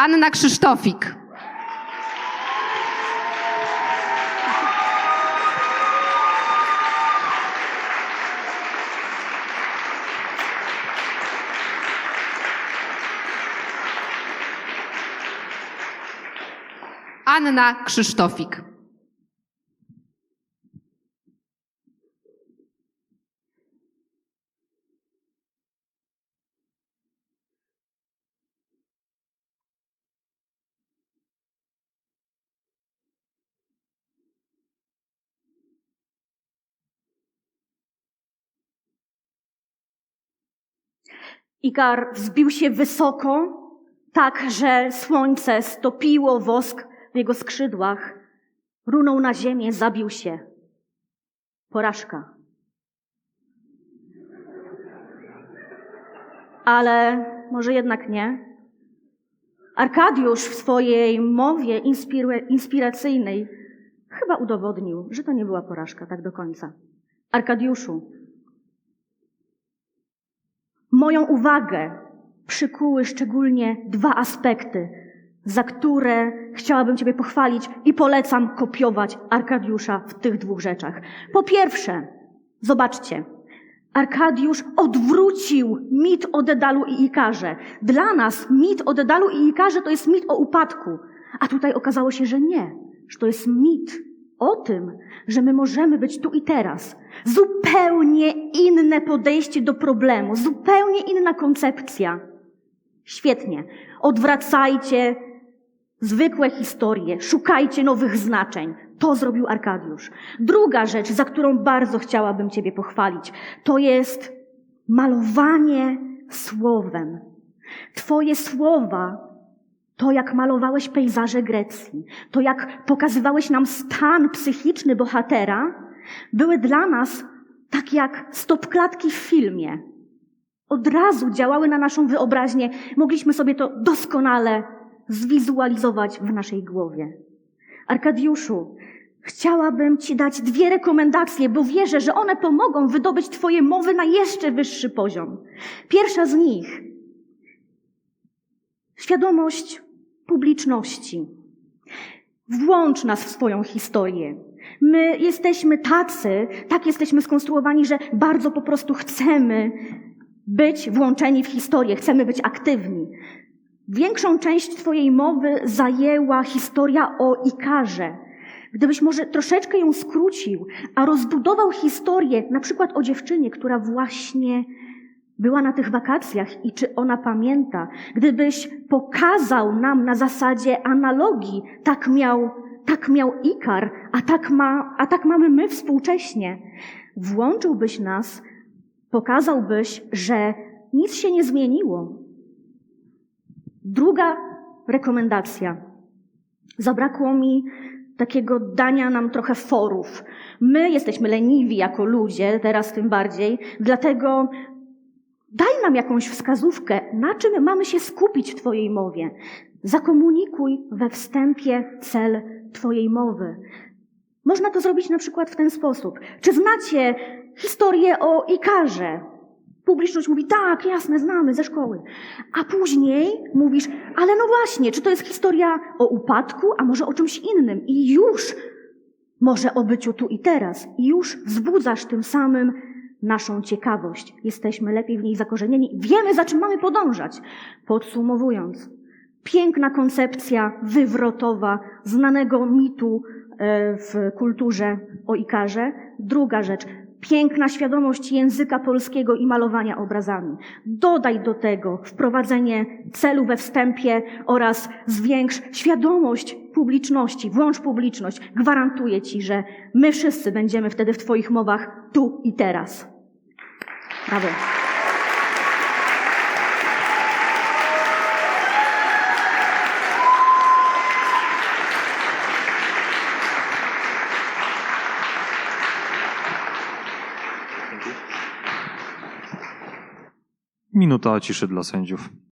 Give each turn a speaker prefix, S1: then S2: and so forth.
S1: Anna Krzysztofik. Anna Krzysztofik.
S2: Ikar wzbił się wysoko, tak że słońce stopiło wosk w jego skrzydłach. Runął na ziemię, zabił się. Porażka. Ale może jednak nie. Arkadiusz w swojej mowie inspiracyjnej chyba udowodnił, że to nie była porażka tak do końca. Arkadiuszu, Moją uwagę przykuły szczególnie dwa aspekty, za które chciałabym Ciebie pochwalić i polecam kopiować Arkadiusza w tych dwóch rzeczach. Po pierwsze, zobaczcie, Arkadiusz odwrócił mit o Dedalu i Ikarze. Dla nas mit o Dedalu i Ikarze to jest mit o upadku, a tutaj okazało się, że nie, że to jest mit o tym, że my możemy być tu i teraz. Zupełnie inne podejście do problemu, zupełnie inna koncepcja. Świetnie. Odwracajcie zwykłe historie, szukajcie nowych znaczeń. To zrobił Arkadiusz. Druga rzecz, za którą bardzo chciałabym Ciebie pochwalić, to jest malowanie słowem. Twoje słowa to, jak malowałeś pejzaże Grecji, to, jak pokazywałeś nam stan psychiczny bohatera, były dla nas tak jak stopklatki w filmie. Od razu działały na naszą wyobraźnię. Mogliśmy sobie to doskonale zwizualizować w naszej głowie. Arkadiuszu, chciałabym Ci dać dwie rekomendacje, bo wierzę, że one pomogą wydobyć Twoje mowy na jeszcze wyższy poziom. Pierwsza z nich świadomość publiczności. Włącz nas w swoją historię. My jesteśmy tacy, tak jesteśmy skonstruowani, że bardzo po prostu chcemy być włączeni w historię, chcemy być aktywni. Większą część Twojej mowy zajęła historia o Ikarze. Gdybyś może troszeczkę ją skrócił, a rozbudował historię, na przykład o dziewczynie, która właśnie była na tych wakacjach i czy ona pamięta, gdybyś pokazał nam na zasadzie analogii, tak miał, tak miał Ikar, a tak, ma, a tak mamy my współcześnie, włączyłbyś nas, pokazałbyś, że nic się nie zmieniło. Druga rekomendacja. Zabrakło mi takiego dania nam trochę forów. My jesteśmy leniwi jako ludzie, teraz tym bardziej, dlatego Daj nam jakąś wskazówkę, na czym mamy się skupić w Twojej mowie. Zakomunikuj we wstępie cel Twojej mowy. Można to zrobić na przykład w ten sposób. Czy znacie historię o Ikarze? Publiczność mówi, tak, jasne, znamy ze szkoły. A później mówisz, ale no właśnie, czy to jest historia o upadku, a może o czymś innym? I już może o byciu tu i teraz. I już wzbudzasz tym samym naszą ciekawość. Jesteśmy lepiej w niej zakorzenieni. Wiemy, za czym mamy podążać. Podsumowując, piękna koncepcja wywrotowa znanego mitu e, w kulturze o Ikarze. Druga rzecz, piękna świadomość języka polskiego i malowania obrazami. Dodaj do tego wprowadzenie celu we wstępie oraz zwiększ świadomość publiczności, włącz publiczność. Gwarantuję Ci, że my wszyscy będziemy wtedy w Twoich mowach tu i teraz. Brawo.
S3: Minuta ciszy dla sędziów.